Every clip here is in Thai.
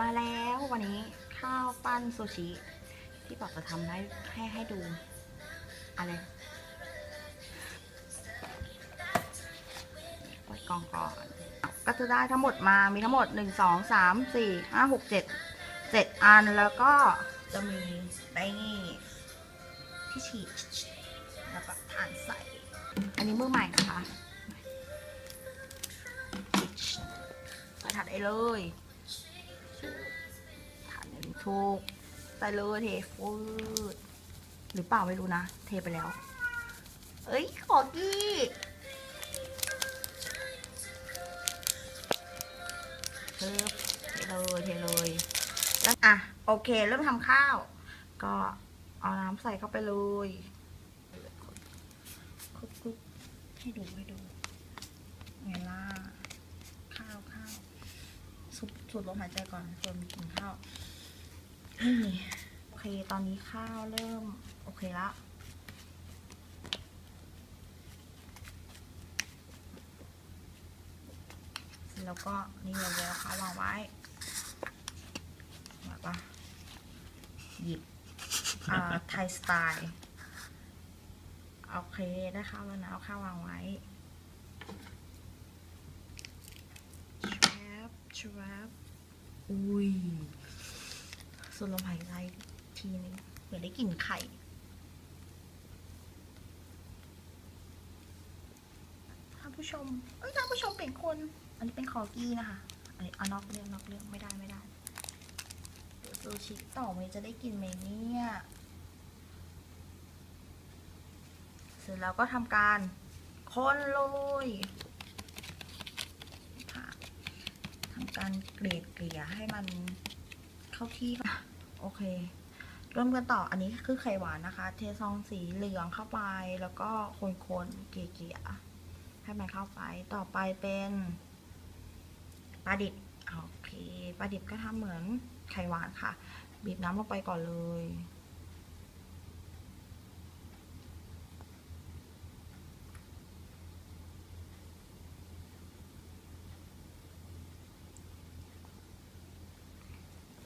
มาแล้ววันนี้ข้าวปั้นซูชิที่บอกจะทำให้ให้ให้ดู อะไรเปิดกล่องก่อน ก็จะได้ทั้งหมดมามีทั้งหมดหนึ่งสองสามสี่ห้าหกเจ็ดเจ็ดอันแล้วก็จะมีไอ้นี่ที่ฉีดแล้วก็ทานใส่ อันนี้มือใหม่นะคะไปถัดได้เลย ถูกใส่เลยเทฟูดหรือเปล่าไม่รู้นะ เทไปแล้ว เอ้ย ขอกี้เทเทเลยเทเลยแล้วอะ โอเค เริ่มทำข้าว ก็เอาน้ำใส่เข้าไปเลยคุกๆให้ดูให้ดูไงล่ะข้าวข้าวสุดสุดลมหายใจก่อนส่วนมีกินข้าว นี่โอเคตอนนี้ข้าวเริ่ม โอเคละเสร็จแล้วก็นี่เลยแล้วค่ะวางไว้แบบว่าหยิบอ่าไทยสไตล์โอเคได้ข้าวแล้วนะเอาข้าววางไว้ trap trap อุ้ยสู ดลมหายใจทีนึงเหมือนได้กลิ่นไข่ท่านผู้ชมเอ้ยท่านผู้ชมเป็นคน อันนี้เป็นคอกี้นะคะอันนี้เอานอกเรื่องนอกเรื่องไม่ได้ไม่ได้เดี๋ยวซูชิต่อไปจะได้กินไหมเนี่ยเสร็จแล้วก็ทำการคนเลยค่ะทำการเกลี่ยเกลี่ยให้มันเข้าที่ก่อน โอเคเริ่มกันต่ออันนี้คือไข่หวานนะคะ เทซองสีเหลืองเข้าไปแล้วก็คนๆเกลี่ยๆให้มันเข้าไปต่อไปเป็นปลาดิบโอเคปลาดิบก็ทำเหมือนไข่หวานค่ะ บีบน้ำลงไปก่อนเลย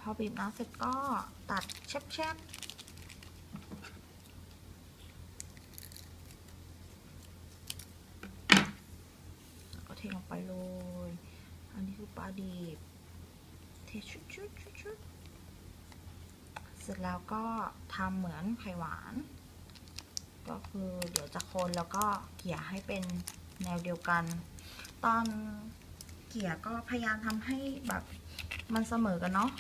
อบีบน้ำเสร็จก็ตัดแชบๆแล้วก็เทลงไปเลย อันนี้คือปลาดิบ เทชุดชุดชุดชุดเสร็จแล้วก็ทำเหมือนไข่หวาน ก็คือเดี๋ยวจะคนแล้วก็เกี่ยให้เป็นแนวเดียวกัน ตอนเกี่ยก็พยายามทำให้แบบมันเสมอกันเนาะ